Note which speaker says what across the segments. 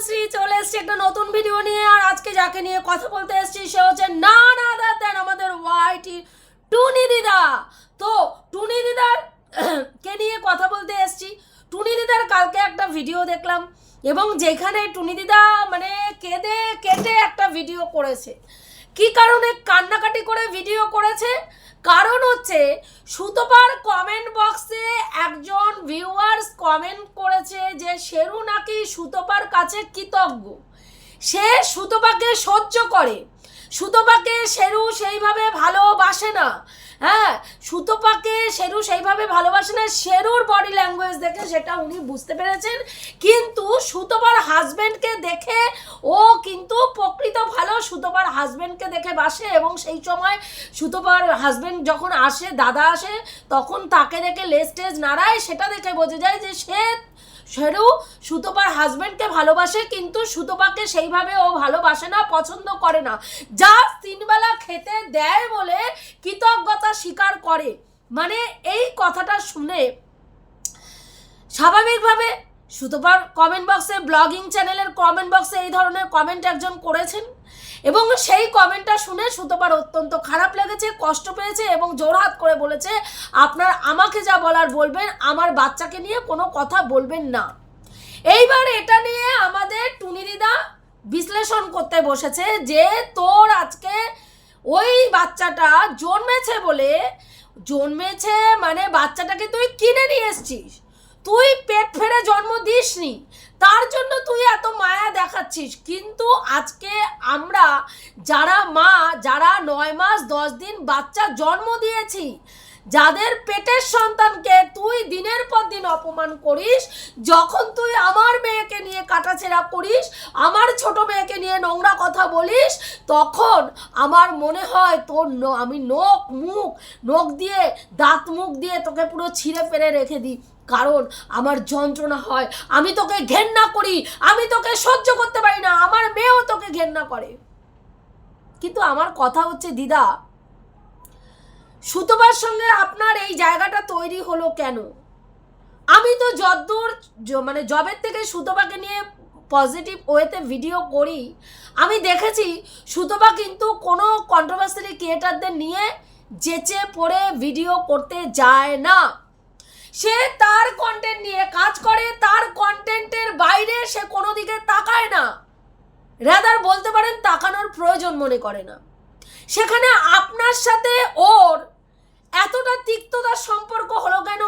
Speaker 1: তনুশ্রী চলে এসছে একটা নতুন ভিডিও নিয়ে, আর আজকে যাকে নিয়ে কথা বলতে এসেছি সে হচ্ছে না না দেন আমাদের ওয়াইটি টুনি দিদা। তো টুনি দিদার কে নিয়ে কথা বলতে এসেছি? টুনি দিদার কালকে একটা ভিডিও দেখলাম, এবং যেখানে টুনি দিদা মানে কেঁদে কেটে একটা ভিডিও করেছে। কি কারণে কান্নাকাটি করে ভিডিও করেছে? কারণ হচ্ছে, সুতপার কমেন্ট বক্সে একজন ভিউয়ার্স কমেন্ট করেছে যে, শেরু নাকি সুতপার কাছে কৃতজ্ঞ? সে সুতপাকে সহ্য করে। সুতপাকে শেরু সেইভাবে ভালোবাসে না। হ্যাঁ সুতোপাকে শেরু সেইভাবে ভালোবাসে না, শেরুর বডি ল্যাঙ্গুয়েজ দেখে সেটা উনি বুঝতে পেরেছেন। কিন্তু সুতোপার হাজব্যান্ডকে দেখে ও কিন্তু প্রকৃত ভালো সুতোপার হাজব্যান্ডকে দেখে বাসে এবং সেই সময় সুতোপার হাজব্যান্ড যখন আসে, দাদা আসে, তখন তাকে দেখে লেজ টেজ নাড়ায়, সেটা দেখে বোঝা যায় যে সে সেরু সুতোপার হাজব্যান্ডকে ভালোবাসে, কিন্তু সুতোপাকে সেইভাবে ও ভালোবাসে না, পছন্দ করে না। যা তিনবেলা খেতে দেয় বলে কৃতজ্ঞতা স্বীকার করে। মানে এই কথাটা শুনে স্বাভাবিকভাবে সুতোপার কমেন্ট বক্সে ব্লগিং চ্যানেলের কমেন্ট বক্সে এই ধরনের কমেন্ট একজন করেছেন। এবং সেই কমেন্টটা শুনে সুতোপার অত্যন্ত খারাপ লেগেছে, কষ্ট পেয়েছে এবং জোরহাত করে বলেছে, আপনার আমাকে যা বলার বলবেন, আমার বাচ্চাকে নিয়ে কোনো কথা বলবেন না। এইবার এটা নিয়ে আমাদের টুনি দিদা বিশ্লেষণ করতে বসেছে যে, তোর আজকে ওই বাচ্চাটা জন্মেছে বলে, জন্মেছে মানে বাচ্চাটাকে তুই কিনে নিয়ে এসছিস। তুই পেট ফেরে জন্ম দিসনি। তার জন্য তুই এত মায়া দেখাচ্ছিস। কিন্তু আজকে আমরা যারা মা, যারা নয় মাস, দশ দিন বাচ্চা জন্ম দিয়েছি, যাদের পেটের সন্তানকে তুই দিনের পর দিন অপমান করিস, যখন তুই আমার মেয়েকে নিয়ে কাটাছেড়া করিস, আমার ছোট মেয়েকে নিয়ে নোংরা কথা বলিস, তখন আমার মনে হয় তোর আমি নখ, মুখ, নখ দিয়ে, দাঁত, মুখ দিয়ে তোকে পুরো ছিঁড়ে ফেলে রেখে দিই। কারণ আমার যন্ত্রণা হয়। আমি তোকে ঘেন্না করি। আমি তোকে সহ্য করতে পারি না। আমার মেয়েও তোকে ঘেন্না করে। কিন্তু আমার কথা হচ্ছে, দিদা সুতোবার সঙ্গে আপনার এই জায়গাটা তৈরি হলো কেন? আমি তো যদ্দূর মানে জবের থেকে সুতোবাকে নিয়ে পজিটিভ ওয়েতে ভিডিও করি। আমি দেখেছি সুতোবা কিন্তু কোনো কন্ট্রোভার্সারি ক্রিয়েটারদের নিয়ে যেচে পড়ে ভিডিও করতে যায় না। সে তার কন্টেন্ট নিয়ে কাজ করে, তার কন্টেন্টের বাইরে সে কোনো দিকে তাকায় না। রাদার বলতে পারেন তাকানোর প্রয়োজন মনে করে না। সেখানে আপনার সাথে ওর এতটা তিক্ততার সম্পর্ক হলো কেন?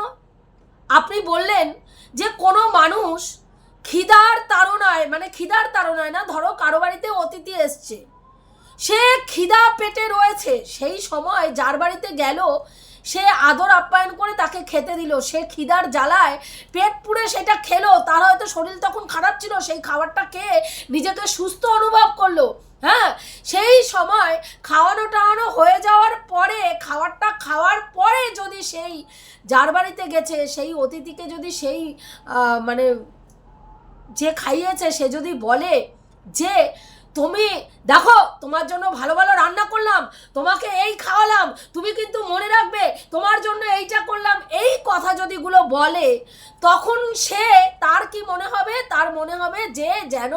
Speaker 1: আপনি বললেন যে কোনো মানুষ খিদার তাড়নায় মানে খিদার তাড়নায় না, ধরো কারও বাড়িতে অতিথি এসছে। সে খিদা পেটে রয়েছে, সেই সময় যার বাড়িতে গেল সে আদর আপ্যায়ন করে তাকে খেতে দিল। সে খিদার জ্বালায় পেট পুড়ে সেটা খেলো। তার হয়তো শরীর তখন খারাপ ছিল। সেই খাবারটা খেয়ে নিজেকে সুস্থ অনুভব করল। হ্যাঁ সেই সময় খাওয়ানো টাওয়ানো হয়ে যাওয়ার পরে, খাবারটা খাওয়ার পরে যদি সেই যার বাড়িতে গেছে, সেই অতিথিকে যদি সেই মানে যে খাইয়েছে, সে যদি বলে যে তুমি দেখো, তোমার জন্য ভালো ভালো রান্না করলাম, তোমাকে এই খাওয়ালাম, তুমি কিন্তু মনে রাখবে তোমার জন্য এইটা করলাম, এই কথা যদিগুলো বলে, তখন সে তার কি মনে হবে? তার মনে হবে যে যেন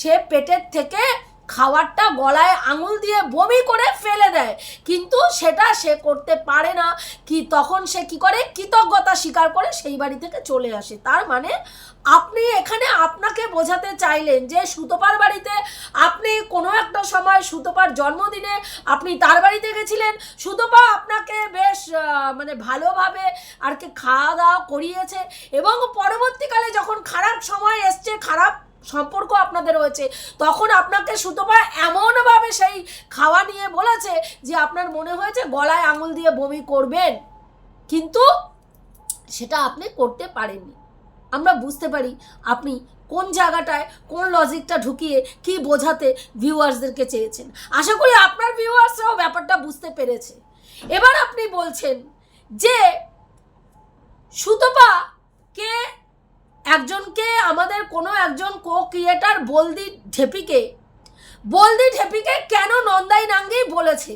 Speaker 1: সে পেটের থেকে খাবারটা গলায় আঙুল দিয়ে বমি করে ফেলে দেয়। কিন্তু সেটা সে করতে পারে না। কি তখন সে কি করে? কৃতজ্ঞতা স্বীকার করে সেই বাড়ি থেকে চলে আসে। তার মানে আপনি এখানে আপনাকে বোঝাতে চাইলেন যে সুতোপার বাড়িতে আপনি কোনো একটা সময় সুতোপার জন্মদিনে আপনি তার বাড়িতে গেছিলেন। সুতোপা আপনাকে বেশ মানে ভালোভাবে আর কি খাওয়া দাওয়া করিয়েছে এবং পরবর্তীকালে যখন খারাপ সময় এসছে, খারাপ সম্পর্ক আপনাদের রয়েছে, তখন আপনাকে সুতোপা এমনভাবে সেই খাওয়া নিয়ে বলেছে যে আপনার মনে হয়েছে গলায় আঙুল দিয়ে বমি করবেন। কিন্তু সেটা আপনি করতে পারেননি। আমরা বুঝতে পারি আপনি কোন জায়গাটায়, কোন লজিকটা ঢুকিয়ে কি বোঝাতে ভিউয়ার্সদেরকে চেয়েছেন। আশা করি আপনার ভিউয়ার্সরাও ব্যাপারটা বুঝতে পেরেছে। এবার আপনি বলছেন যে সুতপা কে একজনকে আমাদের কোনো একজন কো ক্রিয়েটার বলদি ঢেপিকে বলদি ঢেপিকে কেন নন্দাই নাঙ্গি বলেছে?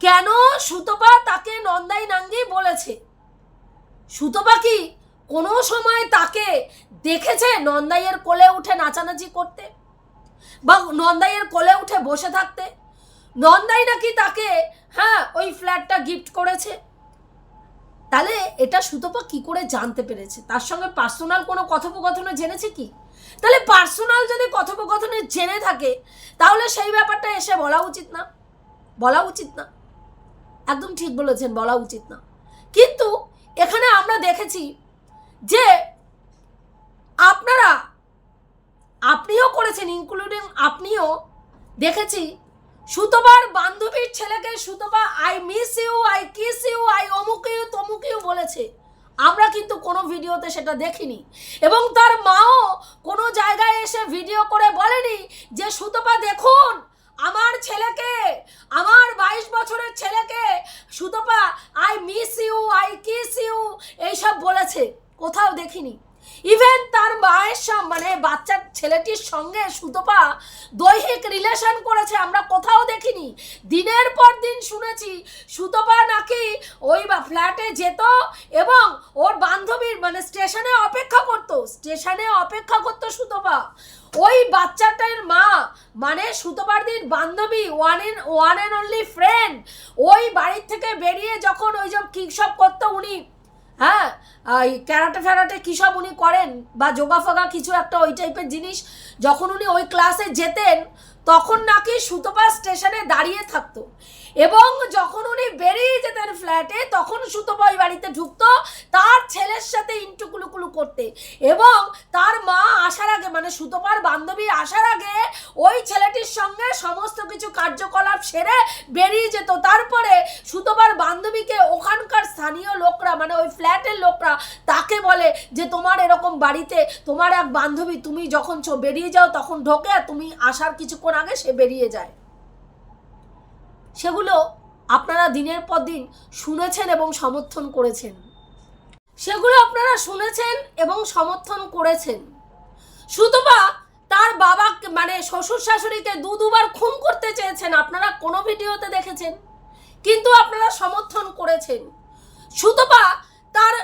Speaker 1: কেন সুতপা তাকে নন্দাই নাঙ্গি বলেছে? সুতপা কি কোনো সময় তাকে দেখেছে নন্দাইয়ের কোলে উঠে নাচানাচি করতে? বা নন্দাইয়ের কোলে উঠে বসে থাকতে? নন্দাই নাকি তাকে হ্যাঁ ওই ফ্ল্যাটটা গিফট করেছে? তাহলে এটা সুতপা কি করে জানতে পেরেছে? তার সঙ্গে পার্সোনাল কোনো কথোপকথনে জেনেছে কি? তাহলে পার্সোনাল যদি কথোপকথনে জেনে থাকে, তাহলে সেই ব্যাপারটা এসে বলা উচিত না। বলা উচিত না। একদম ঠিক বলেছেন, বলা উচিত না। কিন্তু এখানে আমরা দেখেছি যে আপনারা, আপনিও করেছেন ইনক্লুডিং আপনিও দেখেছি সুতবার বান্ধবীর ছেলেকে Sutapa I miss you I kiss you I অমুক ইউ, তমুক ইউ বলেছে। আমরা কিন্তু কোনো ভিডিওতে সেটা দেখিনি। এবং তার মাও কোনো জায়গায় এসে ভিডিও করে বলেনি যে সুতপা দেখুন, আমার ছেলেকে, আমার বাইশ বছরের ছেলেকে Sutapa I miss you I kiss you এইসব বলেছে। কোথাও দেখিনি। ইভেন তার মায়ের মানে বাচ্চার ছেলেটির সঙ্গে সুতপা দৈহিক রিলেশন করেছে, আমরা কোথাও দেখিনি। দিনের পর দিন শুনেছি, সুতপা নাকি ওই ফ্ল্যাটে যেত এবং ওর বান্ধবীর মানে স্টেশনে অপেক্ষা করতো স্টেশনে অপেক্ষা করতো সুতপা। ওই বাচ্চাটার মা মানে সুতপারদির বান্ধবী one in one and only friend ওই বাড়ির থেকে বেরিয়ে যখন ওই সব কী সব করতো উনি হ্যাঁ এই ক্যারাটে ফ্যারাটে কী সব উনি করেন? বা যোগা ফোগা কিছু একটা ওই টাইপের জিনিস? যখন উনি ওই ক্লাসে যেতেন, তখন নাকি সুতপা স্টেশনে দাঁড়িয়ে থাকতো। এবং যখন উনি বেরিয়ে যেতেন ফ্ল্যাটে, তখন সুতপা বাড়িতে ঢুকতো তার ছেলের সাথে ইন্টুকুলুকুলু করতে। এবং তার মা আসার আগে মানে সুতপার বান্ধবী আসার আগে, ওই ছেলেটির সঙ্গে সমস্ত কিছু কার্যকলাপ সেরে বেরিয়ে যেত। তারপরে সুতপার বান্ধবীকে ওখানকার স্থানীয় লোকরা মানে ওই ফ্ল্যাটের লোকরা, তাকে বলে যে, তোমার এরকম বাড়িতে, তোমার এক বান্ধবী, তুমি যখন বেরিয়ে যাও, তখন ঢোকে তুমি আসার কিছুক্ষণ আগে সে বেরিয়ে যায়। সেগুলো আপনারা দিনের পর দিন শুনেছেন এবং সমর্থন করেছেন। সেগুলো আপনারা শুনেছেন এবং সমর্থন করেছেন। সুতপা তার বাবা মানে শ্বশুর শাশুড়িকে দু দুবার খুন করতে চেয়েছেন, আপনারা কোনো ভিডিওতে দেখেছেন? কিন্তু আপনারা সমর্থন করেছেন। সুতপা তার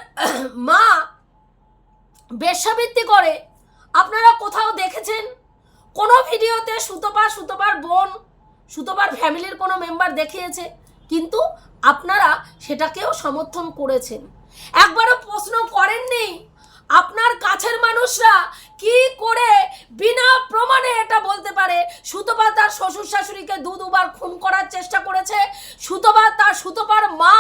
Speaker 1: মা বেশ্যাবৃত্তি করে, আপনারা কোথাও দেখেছেন? কোনো ভিডিওতে সুতপা, সুতপার বোন সুতপার ফ্যামিলির কোনো মেম্বার দেখিয়েছে, কিন্তু আপনারা সেটাকেও সমর্থন করেছেন। একবারও প্রশ্ন করেননি, আপনার কাছের মানুষরা কি করে বিনা প্রমাণে এটা বলতে পারে? সুতপা তার শ্বশুর শাশুড়িকে দু দুবার খুন করার চেষ্টা করেছে সুতপা তার সুতপার মা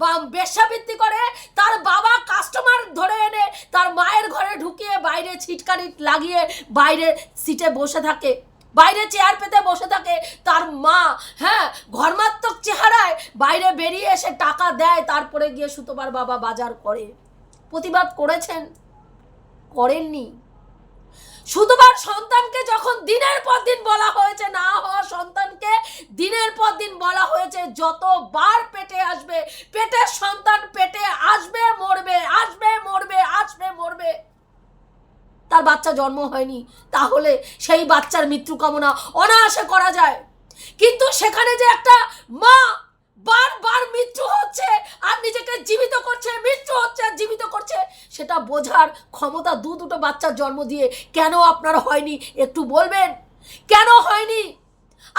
Speaker 1: বা বেশ্যাবৃত্তি করে, তার বাবা কাস্টমার ধরে এনে তার মায়ের ঘরে ঢুকিয়ে বাইরে ছিটকানি লাগিয়ে বাইরে সিটে বসে থাকে। বাইরে চেয়ার পেতে বসে থাকে, তার মা হ্যাঁ ঘর্মাত্মক চেহারায় বাইরে বেরিয়ে এসে টাকা দেয়, তারপরে গিয়ে সুতোবার বাবা বাজার করে। প্রতিবাদ করেছেন, করেননি। সুতোবার সন্তানকে যখন দিনের পর দিন বলা হয়েছে, না হওয়া সন্তানকে দিনের পর দিন বলা হয়েছে, যতবার পেটে আসবে, পেটের সন্তান পেটে আসবে, মরবে আসবে মরবে আসবে, মরবে। তার বাচ্চা জন্ম হয়নি, তাহলে সেই বাচ্চার মৃত্যু কামনা অনায়াসে করা যায়। কিন্তু সেখানে যে একটা মা বারবার মৃত্যু হচ্ছে আর নিজেকে জীবিত করছে, মৃত্যু হচ্ছে আর জীবিত করছে, সেটা বোঝার ক্ষমতা দু দুটো বাচ্চার জন্ম দিয়ে কেন আপনার হয়নি? একটু বলবেন? কেন হয়নি?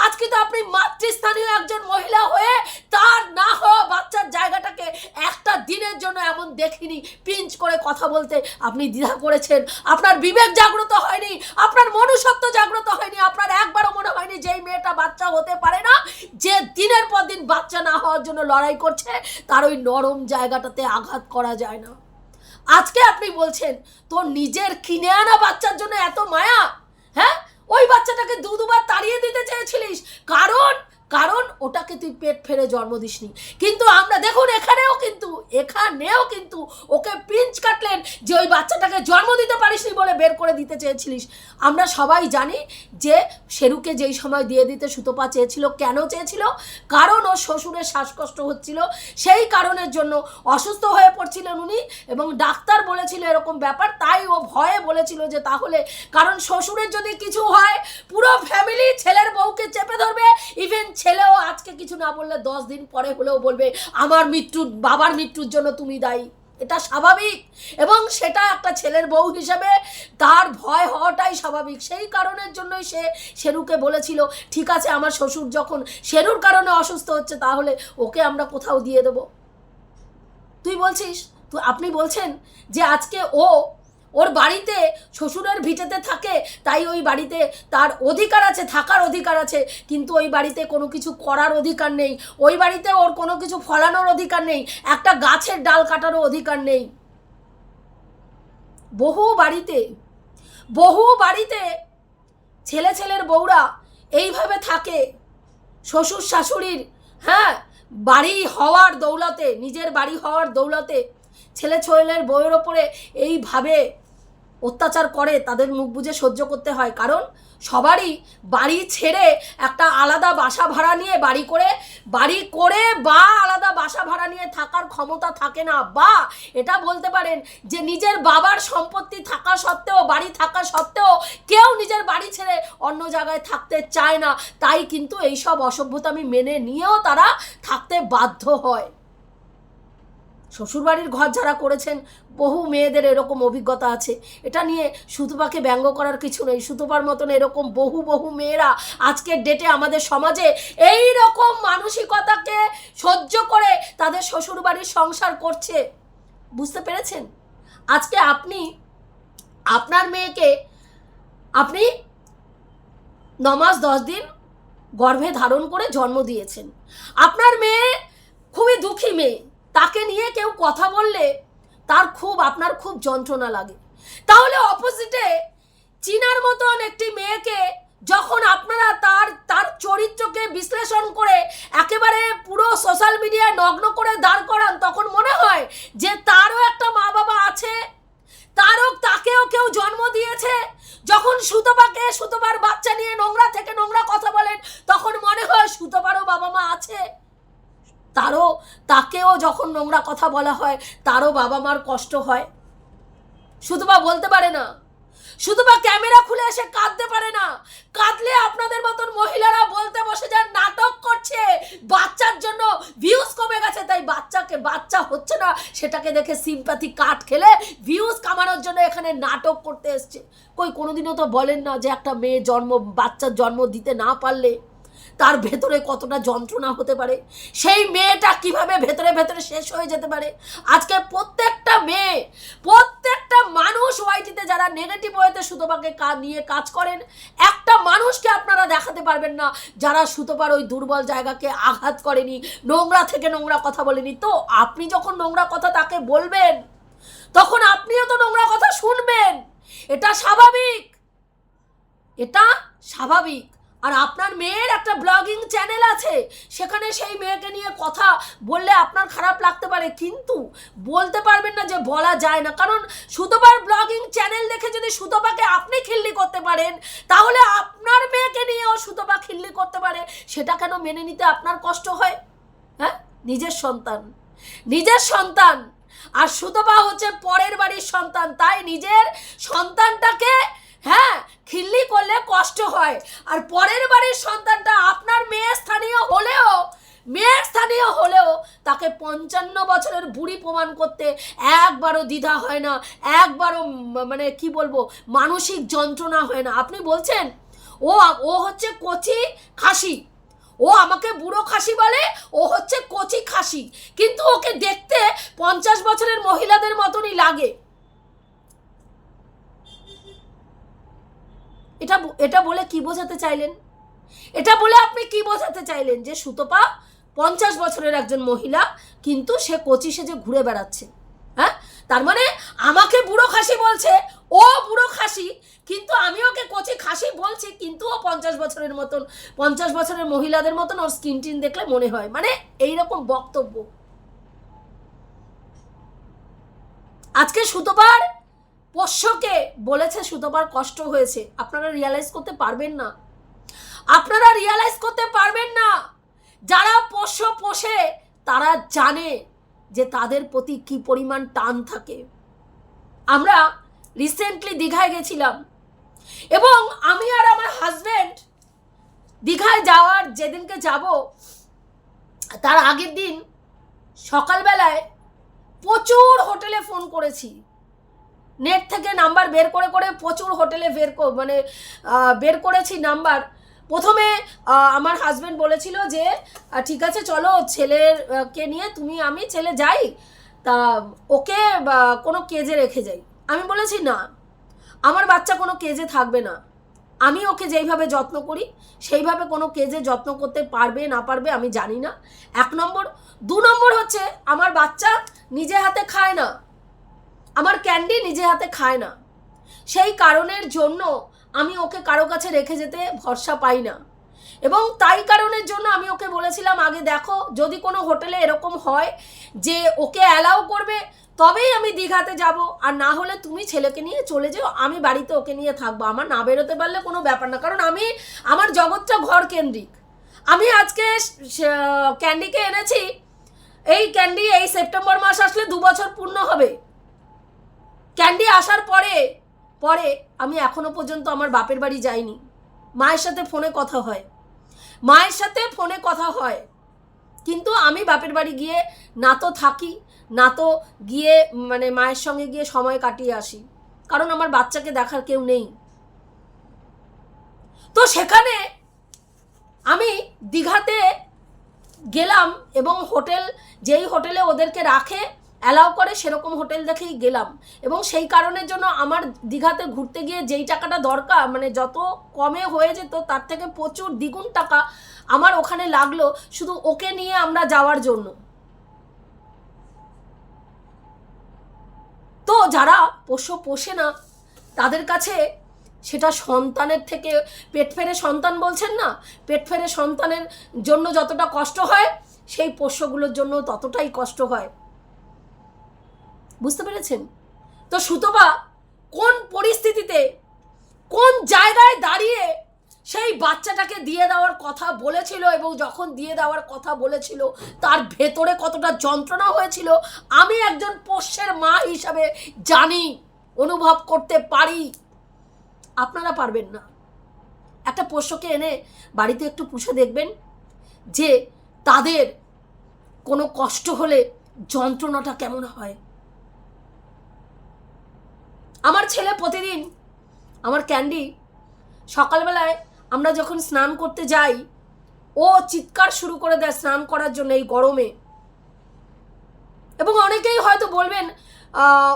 Speaker 1: আজকে তো আপনি মাতৃস্থানীয় একজন মহিলা হয়ে তার না হওয়া বাচ্চার জায়গাটাকে একটা দিনের জন্য এমন দেখিনি, পিঞ্চ করে কথা বলতে আপনি দ্বিধা করেছেন। আপনার বিবেক জাগ্রত হয়নি, আপনার মনুষ্যত্ব জাগ্রত হয়নি, আপনার একবারও মনে হয়নি যে এই মেয়েটা বাচ্চা হতে পারে না। যে দিনের পর দিন বাচ্চা না হওয়ার জন্য লড়াই করছে, তার ওই নরম জায়গাটাতে আঘাত করা যায় না। আজকে আপনি বলছেন, তোর নিজের কিনে আনা বাচ্চার জন্য এত মায়া? হ্যাঁ? ওই বাচ্চাটাকে দু দুবার তাড়িয়ে দিতে চেয়েছিলিস। কারণ কারণ ওটাকে তুই পেট ফেরে জন্ম দিসনি। কিন্তু আমরা দেখুন, এখানেও কিন্তু এখানেও কিন্তু ওকে পিঞ্চ কাটলেন যে ওই বাচ্চাটাকে জন্ম দিতে পারিসনি বলে বের করে দিতে চেয়েছিলিস। আমরা সবাই জানি যে শেরুকে যেই সময় দিয়ে দিতে সুতোপা চেয়েছিল, কেন চেয়েছিল? কারণ ওর শ্বশুরের শ্বাসকষ্ট হচ্ছিল। সেই কারণের জন্য অসুস্থ হয়ে পড়ছিলেন উনি এবং ডাক্তার বলেছিল এরকম ব্যাপার, তাই ও ভয়ে বলেছিল যে তাহলে, কারণ শ্বশুরের যদি কিছু হয়, পুরো ফ্যামিলি ছেলের বউকে চেপে ধরবে ইভেন ছেলেও আজকে কিছু না বললে দশ দিন পরে হলেও বলবে, আমার মৃত্যুর, বাবার মৃত্যুর জন্য তুমি দায়ী। এটা স্বাভাবিক। এবং সেটা একটা ছেলের বউ হিসেবে তার ভয় হওয়াটাই স্বাভাবিক। সেই কারণের জন্যই সে শেরুকে বলেছিল, ঠিক আছে, আমার শ্বশুর যখন শেরুর কারণে অসুস্থ হচ্ছে, তাহলে ওকে আমরা কোথাও দিয়ে দেবো। তুই বলছিস? তো আপনি বলছেন যে আজকে ও ওর বাড়িতে শ্বশুরের ভিটেতে থাকে, তাই ওই বাড়িতে তার অধিকার আছে, থাকার অধিকার আছে, কিন্তু ওই বাড়িতে কোনো কিছু করার অধিকার নেই। ওই বাড়িতে ওর কোনো কিছু ফলানোর অধিকার নেই, একটা গাছের ডাল কাটারও অধিকার নেই। বহু বাড়িতে বহু বাড়িতে ছেলে ছেলের বউরা এইভাবে থাকে, শ্বশুর শাশুড়ির হ্যাঁ বাড়ি হওয়ার দৌলতে, নিজের বাড়ি হওয়ার দৌলতে ছেলে ছেলের বউয়ের ওপরে এইভাবে অত্যাচার করে, তাদের মুখ বুঝে সহ্য করতে হয়। কারণ সবারই বাড়ি ছেড়ে একটা আলাদা বাসা ভাড়া নিয়ে বাড়ি করে বাড়ি করে বা আলাদা বাসা ভাড়া নিয়ে থাকার ক্ষমতা থাকে না। বা এটা বলতে পারেন যে নিজের বাবার সম্পত্তি থাকা সত্ত্বেও, বাড়ি থাকা সত্ত্বেও কেউ নিজের বাড়ি ছেড়ে অন্য জায়গায় থাকতে চায় না। তাই কিন্তু এইসব অসভ্যতামি মেনে নিয়েও তারা থাকতে বাধ্য হয়। শ্বশুরবাড়ির ঘর যারা করেছেন, বহু মেয়েদের এরকম অভিজ্ঞতা আছে। এটা নিয়ে সুতপাকে ব্যঙ্গ করার কিছু নেই। সুতপার মতন এরকম বহু বহু মেয়েরা আজকের ডেটে আমাদের সমাজে এই রকম মানসিকতাকে সহ্য করে তাদের শ্বশুরবাড়ির সংসার করছে। বুঝতে পেরেছেন? আজকে আপনি, আপনার মেয়েকে আপনি নমাস দশ দিন গর্ভে ধারণ করে জন্ম দিয়েছেন। আপনার মেয়ে খুবই দুঃখী মেয়ে। তাকে নিয়ে কেউ কথা বললে তার খুব, আপনার খুব যন্ত্রণা লাগে। তাহলে অপোজিটে চিনার মতন একটি মেয়েকে যখন আপনারা তার তার চরিত্রকে বিশ্লেষণ করে একেবারে পুরো সোশ্যাল মিডিয়ায় নগ্ন করে দাঁড় করান, তখন মনে হয় যে তারও একটা মা বাবা আছে, তারও, তাকেও কেউ জন্ম দিয়েছে। যখন সুতপাকে, সুতপার বাচ্চা নিয়ে নোংরা থেকে নোংরা কথা বলেন, তখন মনে হয় সুতপারও বাবা মা আছে। তারও, তাকেও যখন নোংরা কথা বলা হয়, তারও বাবা মার কষ্ট হয়। সুতপা বলতে পারে না। সুতপা ক্যামেরা খুলে এসে কাঁদতে পারে না। কাঁদলে আপনাদের মতন মহিলারা বলতে বসে যান, নাটক করছে। বাচ্চার জন্য ভিউজ কমে গেছে, তাই বাচ্চাকে, বাচ্চা হচ্ছে না, সেটাকে দেখে সিম্প্যাথি কাট খেলে ভিউজ কামানোর জন্য এখানে নাটক করতে এসছে। কই, কোনোদিনও তো বলেন না যে একটা মেয়ে জন্ম, বাচ্চার জন্ম দিতে না পারলে। তার ভেতরে কতটা যন্ত্রণা হতে পারে? সেই মেয়েটা কীভাবে ভেতরে ভেতরে শেষ হয়ে যেতে পারে? আজকে প্রত্যেকটা মেয়ে, প্রত্যেকটা মানুষ ওয়াইটিতে যারা নেগেটিভ ওয়েতে সুতোপাকে নিয়ে কাজ করেন, একটা মানুষকে আপনারা দেখাতে পারবেন না যারা সুতোপার ওই দুর্বল জায়গাকে আঘাত করেনি, নোংরা থেকে নোংরা কথা বলেনি। তো আপনি যখন নোংরা কথা তাকে বলবেন, তখন আপনিও তো নোংরা কথা শুনবেন। এটা স্বাভাবিক। এটা স্বাভাবিক। আর আপনার মেয়ের একটা ব্লগিং চ্যানেল আছে, সেখানে সেই মেয়েকে নিয়ে কথা বললে আপনার খারাপ লাগতে পারে, কিন্তু বলতে পারবেন না যে বলা যায় না। কারণ সুতোপার ব্লগিং চ্যানেল দেখে যদি সুতোপাকে আপনি খিল্লি করতে পারেন, তাহলে আপনার মেয়েকে নিয়েও সুতোপা খিল্লি করতে পারে, সেটা কেন মেনে নিতে আপনার কষ্ট হয়? হ্যাঁ? নিজের সন্তান। নিজের সন্তান। আর সুতপা হচ্ছে পরের বাড়ির সন্তান, তাই নিজের সন্তানটাকে হ্যাঁ খিল্লি করলে কষ্ট হয়। আর পরের বাড়ির সন্তানটা আপনার মেয়ে স্থানীয় হলেও, মেয়ের স্থানীয় হলেও তাকে পঞ্চান্ন বছরের বুড়ি প্রমাণ করতে একবারও দ্বিধা হয় না, একবারও মানে কি বলব, মানসিক যন্ত্রণা হয় না। আপনি বলছেন, ও ও হচ্ছে কচি খাসি। ও আমাকে বুড়ো খাসি বলে, ও হচ্ছে কচি খাসি। কিন্তু ওকে দেখতে পঞ্চাশ বছরের মহিলাদের মতনই লাগে। এটা এটা বলে কি বোঝাতে চাইলেন? এটা বলে আপনি কি বোঝাতে চাইলেন যে সুতপা পঞ্চাশ বছরের একজন মহিলা, কিন্তু সে কচি সেজে ঘুরে বেড়াচ্ছে হ্যাঁ? তার মানে আমাকে বুড়ো খাসি বলছে, ও বুড়ো খাসি, কিন্তু আমি ওকে কচি খাসি বলছি, কিন্তু ও পঞ্চাশ বছরের মতন, পঞ্চাশ বছরের মহিলাদের মতন ওর স্কিন টিন দেখলে মনে হয়। মানে এইরকম বক্তব্য। আজকে সুতোবার পোষ্যকে বলেছে সুতোবার কষ্ট হয়েছে। আপনারা রিয়ালাইজ করতে পারবেন না। আপনারা রিয়ালাইজ করতে পারবেন না। যারা পোষ্য পোষে, তারা জানে যে তাদের প্রতি কি পরিমাণ টান থাকে। আমরা রিসেন্টলি দীঘায় গেছিলাম এবং আমি আর আমার হাজব্যান্ড দীঘায় যাওয়ার যেদিনকে যাব, তার আগের দিন সকালবেলায় প্রচুর হোটেলে ফোন করেছি। নেট থেকে নাম্বার বের করে করে প্রচুর হোটেলে বের মানে বের করেছি নাম্বার। প্রথমে আমার হাজবেন্ড বলেছিল যে ঠিক আছে, চলো ছেলের কে নিয়ে তুমি, আমি ছেলে যাই, তা ওকে কোনো কেজে রেখে যাই। আমি বলেছি, না, আমার বাচ্চা কোনো কেজে থাকবে না। আমি ওকে যেইভাবে যত্ন করি, সেইভাবে কোনো কেজে যত্ন করতে পারবে, না পারবে, আমি জানি না। এক নম্বর। দু নম্বর হচ্ছে, আমার বাচ্চা নিজে হাতে খায় না। আমার ক্যান্ডি নিজে হাতে খায় না। সেই কারণের জন্য আমি ওকে কারও কাছে রেখে যেতে ভরসা পাই না। এবং তাই কারণের জন্য আমি ওকে বলেছিলাম, আগে দেখো, যদি কোনো হোটেলে এরকম হয় যে ওকে অ্যালাউ করবে, তবেই আমি দীঘাতে যাব। আর না হলে তুমি ছেলেকে নিয়ে চলে যেও, আমি বাড়িতে ওকে নিয়ে থাকব। আমার না বেরোতে পারলে কোনো ব্যাপার না, কারণ আমি, আমার জগৎটা ঘর কেন্দ্রিক। আমি আজকে ক্যান্ডিকে এনেছি, এই ক্যান্ডি এই সেপ্টেম্বর মাস আসলে দু বছর পূর্ণ হবে। ক্যান্ডি আসার পরে পরে আমি এখনও পর্যন্ত আমার বাপের বাড়ি যাইনি। মায়ের সাথে ফোনে কথা হয়। মায়ের সাথে ফোনে কথা হয়। কিন্তু আমি বাপের বাড়ি গিয়ে না তো থাকি, না তো গিয়ে মানে মায়ের সঙ্গে গিয়ে সময় কাটিয়ে আসি। কারণ আমার বাচ্চাকে দেখার কেউ নেই। তো সেখানে আমি দীঘাতে গেলাম এবং হোটেল, যেই হোটেলে ওদেরকে রাখে অ্যালাউ করে সেরকম হোটেল দেখেই গেলাম। এবং সেই কারণের জন্য আমার দীঘাতে ঘুরতে গিয়ে যেই টাকাটা দরকার মানে যত কমে হয়ে যেত তার থেকে প্রচুর দ্বিগুণ টাকা আমার ওখানে লাগল শুধু ওকে নিয়ে আমরা যাওয়ার জন্য। তো যারা পোষ্য পোষে না, তাদের কাছে সেটা সন্তানের থেকে, পেট ফেরে সন্তান বলছেন না, পেট ফেরে সন্তানের জন্য যতটা কষ্ট হয়, সেই পোষ্যগুলোর জন্য ততটাই কষ্ট হয়। বুঝতে পেরেছেন? তো সুতবা, কোন পরিস্থিতিতে, কোন জায়গায় দাঁড়িয়ে সেই বাচ্চাটাকে দিয়ে দেওয়ার কথা বলেছিল এবং যখন দিয়ে দেওয়ার কথা বলেছিল, তার ভেতরে কতটা যন্ত্রণা হয়েছিল, আমি একজন পোষ্যের মা হিসাবে জানি, অনুভব করতে পারি। আপনারা পারবেন না। একটা পোষ্যকে এনে বাড়িতে একটু পুষে দেখবেন যে তাদের কোনো কষ্ট হলে যন্ত্রণাটা কেমন হয়। আমার ছেলে প্রতিদিন আমার ক্যান্ডি সকালবেলায় আমরা যখন স্নান করতে যাই, ও চিৎকার শুরু করে দেয় স্নান করার জন্য এই গরমে। এবং অনেকেই হয়তো বলবেন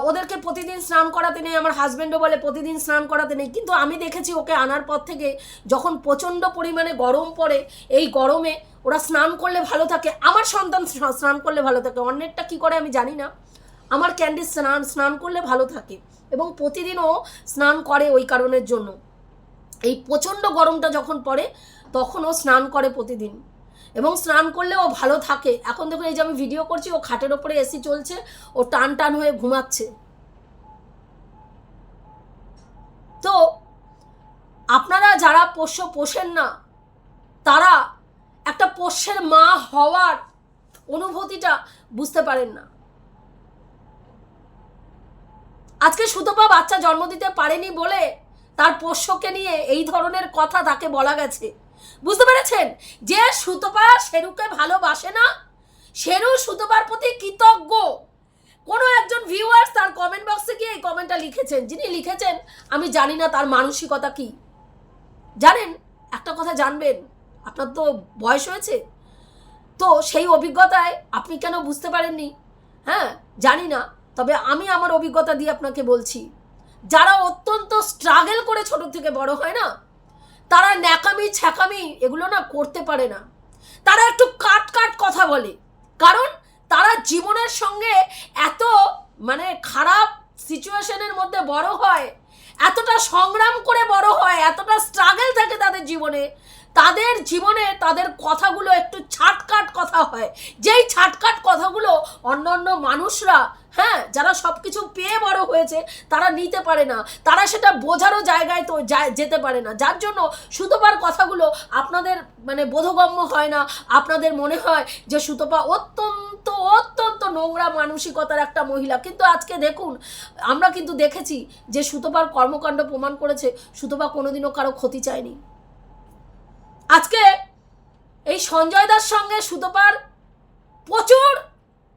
Speaker 1: ওদেরকে প্রতিদিন স্নান করাতে নেই, আমার হাজব্যান্ডও বলে প্রতিদিন স্নান করাতে নেই। কিন্তু আমি দেখেছি ওকে আনার পর থেকে যখন প্রচণ্ড পরিমাণে গরম পড়ে, এই গরমে ওরা স্নান করলে ভালো থাকে, আমার সন্তান স্নান করলে ভালো থাকে। অন্যেরটা কি করে আমি জানি না। আমার ক্যান্ডি স্নান স্নান করলে ভালো থাকে এবং প্রতিদিনও স্নান করে ওই কারণের জন্য। এই প্রচণ্ড গরমটা যখন পড়ে তখন ও স্নান করে প্রতিদিন। এবং স্নান করলে ও ভালো থাকে। এখন দেখুন, এই যে আমি ভিডিও করছি, ও খাটের ওপরে এসি চলছে, ও টান টান হয়ে ঘুমাচ্ছে। তো আপনারা যারা পোষ্য পোষেন না, তারা একটা পোষ্যের মা হওয়ার অনুভূতিটা বুঝতে পারেন না। আজকে সুতপা বাচ্চা জন্ম দিতে পারেনি বলে তার পোষ্যকে নিয়ে এই ধরনের কথা তাকে বলা গেছে। বুঝতে পেরেছেন? যে সুতপা শেরুকে ভালোবাসে না, শেরু সুতপার প্রতি কৃতজ্ঞ। কোনো একজন ভিউয়ার্স তার কমেন্ট বক্সে গিয়ে এই কমেন্টটা লিখেছেন। যিনি লিখেছেন, আমি জানি না তার মানসিকতা কি। জানেন, একটা কথা জানবেন, আপনার তো বয়স হয়েছে। তো সেই অভিজ্ঞতায় আপনি কেন বুঝতে পারেননি? হ্যাঁ জানি না। তবে আমি আমার অভিজ্ঞতা দিয়ে আপনাকে বলছি, যারা অত্যন্ত স্ট্রাগল করে ছোট থেকে বড় হয় না, তারা ন্যাকামি, ছ্যাকামি এগুলো না করতে পারে না। তারা একটু কাট কাট কথা বলে, কারণ তারা জীবনের সঙ্গে এত মানে খারাপ সিচুয়েশনের মধ্যে বড় হয়, এতটা সংগ্রাম করে বড় হয়, এতটা স্ট্রাগল থাকে তাদের জীবনে তাদের জীবনে তাদের কথাগুলো একটু ছাটকাট কথা হয়। যেই ছাটকাট কথাগুলো অন্য অন্য মানুষরা হ্যাঁ যারা সব কিছু পেয়ে বড় হয়েছে, তারা নিতে পারে না। তারা সেটা বোঝারও জায়গায় তো যেতে পারে না। যার জন্য সুতপার কথাগুলো আপনাদের মানে বোধগম্য হয় না। আপনাদের মনে হয় যে সুতপা অত্যন্ত অত্যন্ত নোংরা মানসিকতার একটা মহিলা। কিন্তু আজকে দেখুন, আমরা কিন্তু দেখেছি যে সুতপার কর্মকাণ্ড প্রমাণ করেছে, সুতপা কোনোদিনও কারও ক্ষতি চায়নি। আজকে এই সঞ্জয় দার সঙ্গে সুতপার প্রচুর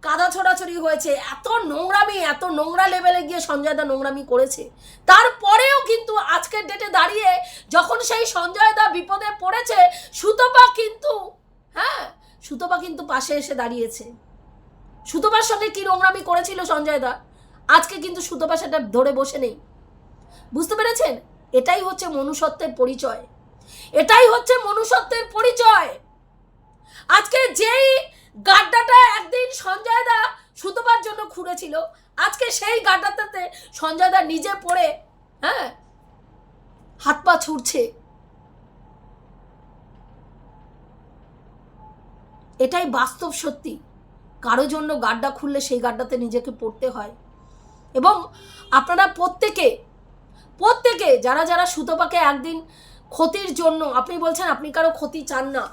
Speaker 1: কাদা ছড়াছড়ি হয়েছে, এত নোংরামি, এত নোংরা লেভেলে গিয়ে সঞ্জয় দা নোংরামি করেছে। তারপরেও কিন্তু আজকের ডেটে দাঁড়িয়ে যখন সেই সঞ্জয় দা বিপদে পড়েছে, সুতপা কিন্তু হ্যাঁ সুতপা কিন্তু পাশে এসে দাঁড়িয়েছে। সুতপার সঙ্গে কি নোংরামি করেছিল সঞ্জয় দা আজকে কিন্তু সুতপা সেটা ধরে বসে নেই। বুঝতে পেরেছেন? এটাই হচ্ছে মনুষ্যত্বের পরিচয়। এটাই হচ্ছে মনুষ্যত্বের পরিচয়। আজকে যেই গাড্ডাটা একদিন সঞ্জয় দা সুতোবার জন্য খুঁড়েছিল। আজকে সেই গাড্ডাটাতে সঞ্জয় দা নিজে পড়ে হ্যাঁ হাত পা ছুটছে এটাই বাস্তব সত্যি। কারও জন্য গাড্ডা খুললে সেই গাড্ডাতে নিজেকে পড়তে হয়। এবং আপনারা প্রত্যেকে প্রত্যেকে যারা যারা সুতপাকে একদিন ক্ষতির জন্য, আপনি বলছেন আপনি কারও ক্ষতি চান না।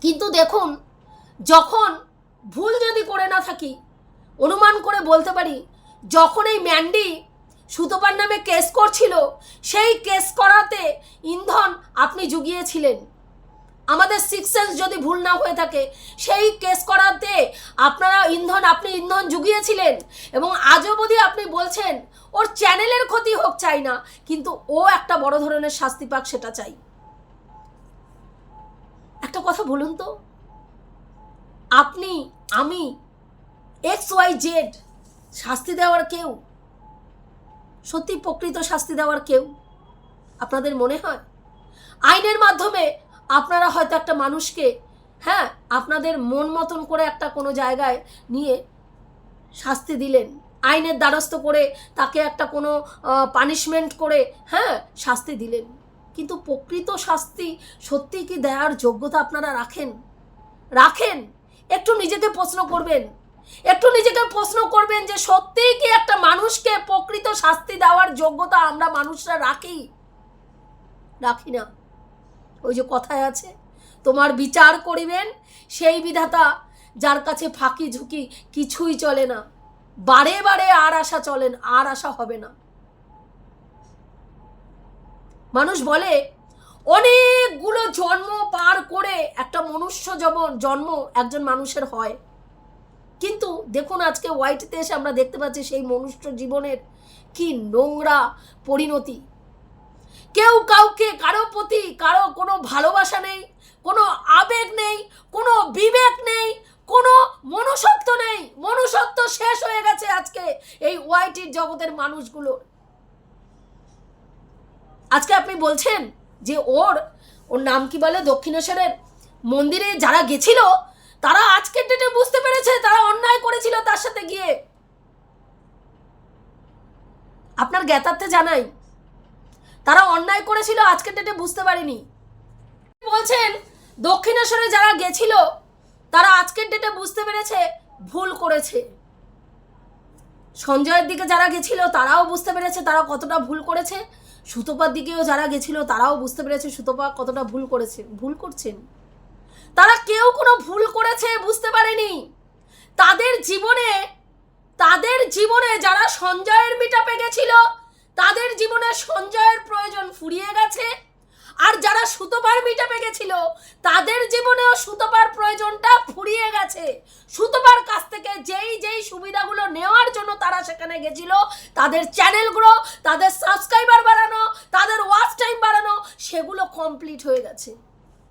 Speaker 1: কিন্তু দেখুন যখন ভুল যদি করে না থাকি, অনুমান করে বলতে পারি, যখন এই ম্যান্ডি সুতপার নামে কেস করছিল, সেই কেস করাতে ইন্ধন আপনি জুগিয়েছিলেন। আমাদের সিক্স সেন্স যদি ভুল না হয়ে থাকে, সেই কেস করাতে আপনারা ইন্ধন, আপনি ইন্ধন জুগিয়েছিলেন এবং আজও অবধি আপনি বলছেন, ওর চ্যানেলের ক্ষতি হোক চাই না, কিন্তু ও একটা বড় ধরনের শাস্তি পাক সেটা চাই। একটা কথা বলুন তো। আপনি, আমি এক্স ওয়াই জেড শাস্তি দেওয়ার কেউ, সত্যি প্রকৃত শাস্তি দেওয়ার কেউ আপনাদের মনে হয়? আইনের মাধ্যমে আপনারা হয়তো একটা মানুষকে হ্যাঁ আপনাদের মন মতন করে একটা কোনো জায়গায় নিয়ে শাস্তি দিলেন, আইনের দ্বারস্থ করে তাকে একটা কোনো পানিশমেন্ট করে হ্যাঁ শাস্তি দিলেন। কিন্তু প্রকৃত শাস্তি সত্যি কি দেওয়ার যোগ্যতা আপনারা রাখেন? রাখেন। একটু নিজেকে প্রশ্ন করবেন। একটু নিজেকে প্রশ্ন করবেন যে সত্যিই কি একটা মানুষকে প্রকৃত শাস্তি দেওয়ার যোগ্যতা আমরা মানুষরা রাখি? রাখি না। ওই যে কথায় আছে, তোমার বিচার করিবেন, সেই বিধাতা যার কাছে ফাঁকি ঝুঁকি কিছুই চলে না। বারে বারে আর আশা চলেন আর আশা হবে না। মানুষ বলে অনেকগুলো জন্ম পার করে একটা মনুষ্য জবন জন্ম একজন মানুষের হয়। কিন্তু দেখুন আজকে হোয়াইটতে এসে আমরা দেখতে পাচ্ছি সেই মনুষ্য জীবনের কি নোংরা পরিণতি। কেউ কাউকে, কারও প্রতি কারও কোনো ভালোবাসা নেই, কোনো আবেগ নেই, কোনো বিবেক নেই, কোনো মনুষ্যত্ব নেই। মনুষ্যত্ব শেষ হয়ে গেছে আজকে এই ওয়াইটির জগতের মানুষগুলোর। আজকে আপনি বলছেন যে ওর ওর নাম কি বলে? দক্ষিণেশ্বরের মন্দিরে যারা গেছিল, তারা আজকের ডেটে বুঝতে পেরেছে? তারা অন্যায় করেছিল তার সাথে গিয়ে। আপনার জ্ঞাতার্থে জানাই, তারা অন্যায় করেছিল আজকের ডেটে বুঝতে পারিনি। বলছেন, দক্ষিণেশ্বরে যারা গেছিল, তারা আজকের ডেটে বুঝতে পেরেছে? ভুল করেছে। সঞ্জয়ের দিকে যারা গেছিল, তারাও বুঝতে পেরেছে, তারা কতটা ভুল করেছে। সুতপার দিকেও যারা গেছিল, তারাও বুঝতে পেরেছে সুতপা কতটা ভুল করেছে। ভুল করছেন? তারা কেউ কোনো ভুল করেছে বুঝতে পারেনি। তাদের জীবনে তাদের জীবনে যারা সঞ্জয়ের মিটাপে গেছিল, তাদের জীবনে সঞ্জয়ের প্রয়োজন ফুরিয়ে গেছে। আর যারা সুতোপার মিটাপে গেছিল তাদের জীবনেও সুতোপার প্রয়োজনটা ফুরিয়ে গেছে। সুতোপার কাছ থেকে যেই যেই সুবিধাগুলো নেওয়ার জন্য তারা সেখানে গেছিল, তাদের চ্যানেলগুলো তাদের সাবস্ক্রাইবার বাড়ানো, তাদের ওয়াচ টাইম বাড়ানো, সেগুলো কমপ্লিট হয়ে গেছে।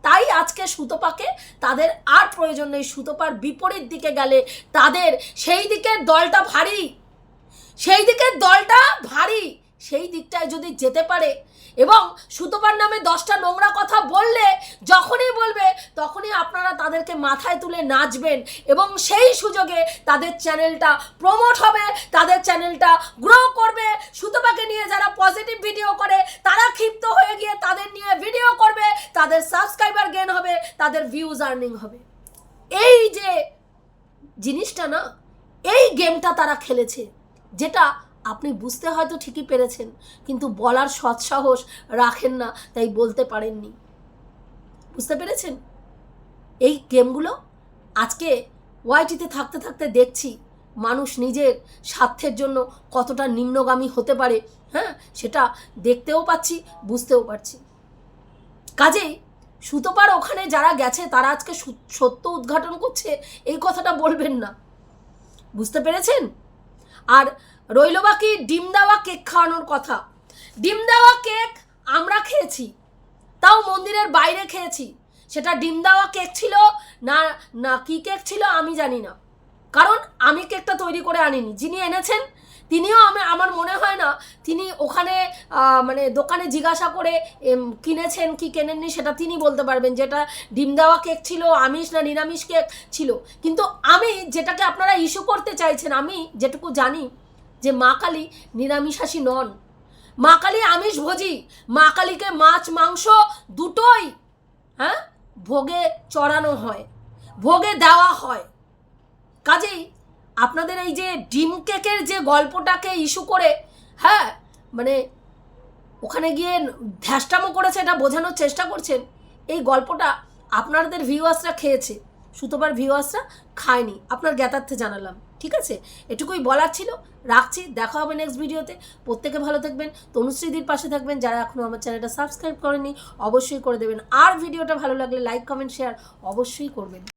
Speaker 1: তাই আজকে সুতোপাকে তাদের আর প্রয়োজন নেই। সুতোপার বিপরীত দিকে গেলে তাদের সেই দিকের দলটা ভারী। সেই দিকের দলটা ভারী। সেই দিকটায় যদি যেতে পারে এবং সুতোপার নামে দশটা নোংরা কথা বললে যখনই বলবে, তখনই আপনারা তাদেরকে মাথায় তুলে নাচবেন এবং সেই সুযোগে তাদের চ্যানেলটা প্রমোট হবে, তাদের চ্যানেলটা গ্রো করবে। সুতোপাকে নিয়ে যারা পজিটিভ ভিডিও করে, তারা ক্ষিপ্ত হয়ে গিয়ে তাদের নিয়ে ভিডিও করবে, তাদের সাবস্ক্রাইবার গেন হবে, তাদের ভিউজ আর্নিং হবে। এই যে জিনিসটা না, এই গেমটা তারা খেলেছে, যেটা আপনি বুঝতে হয়তো ঠিকই পেরেছেন, কিন্তু বলার সৎসাহস রাখেন না, তাই বলতে পারেননি। বুঝতে পেরেছেন? এই গেমগুলো আজকে ওয়াইটিতে থাকতে থাকতে দেখছি মানুষ নিজের স্বার্থের জন্য কতটা নিম্নগামী হতে পারে হ্যাঁ? সেটা দেখতেও পাচ্ছি, বুঝতেও পারছি। কাজেই সুতোপার ওখানে যারা গেছে, তারা আজকে সত্য উদ্ঘাটন করছে, এই কথাটা বলবেন না। বুঝতে পেরেছেন? আর রইল বাকি, ডিম দেওয়া কেক খাওয়ানোর কথা। ডিম দেওয়া কেক আমরা খেয়েছি, তাও মন্দিরের বাইরে খেয়েছি। সেটা ডিম দেওয়া কেক ছিল না না কি কেক ছিল আমি জানি না। কারণ আমি কেকটা তৈরি করে আনিনি। যিনি এনেছেন, তিনিও আমি, আমার মনে হয় না, তিনি ওখানে মানে দোকানে জিজ্ঞাসা করে কিনেছেন কি কেনেননি সেটা তিনি বলতে পারবেন। যেটা ডিম দেওয়া কেক ছিল, আমিষ না নিরামিষ কেক ছিল। কিন্তু আমি যেটাকে আপনারা ইস্যু করতে চাইছেন, আমি যেটুকু জানি যে মা কালী নিরামিষাসী নন। মা কালী আমিষ ভোজি। মা কালীকে মাছ, মাংস দুটোই হ্যাঁ ভোগে চড়ানো হয়, ভোগে দেওয়া হয়। কাজেই আপনাদের এই যে ডিম কেকের যে গল্পটাকে ইস্যু করে হ্যাঁ মানে ওখানে গিয়ে ধ্যাসটামো করেছে, এটা বোঝানোর চেষ্টা করছেন, এই গল্পটা আপনাদের ভিউয়ার্সরা খেয়েছে। সুতোবার ভিউয়ার্সরা খায়নি। আপনার জ্ঞাতার্থে জানালাম। ঠিক আছে? এটুকুই বলার ছিল। রাখছি, দেখা হবে নেক্সট ভিডিওতে প্রত্যেকে ভালো থাকবেন। তনুশ্রীদির পাশে থাকবেন যারা এখনও আমার চ্যানেলটা সাবস্ক্রাইব করেনি অবশ্যই করে দেবেন। আর ভিডিওটা ভালো লাগলে লাইক কমেন্ট শেয়ার অবশ্যই করবেন।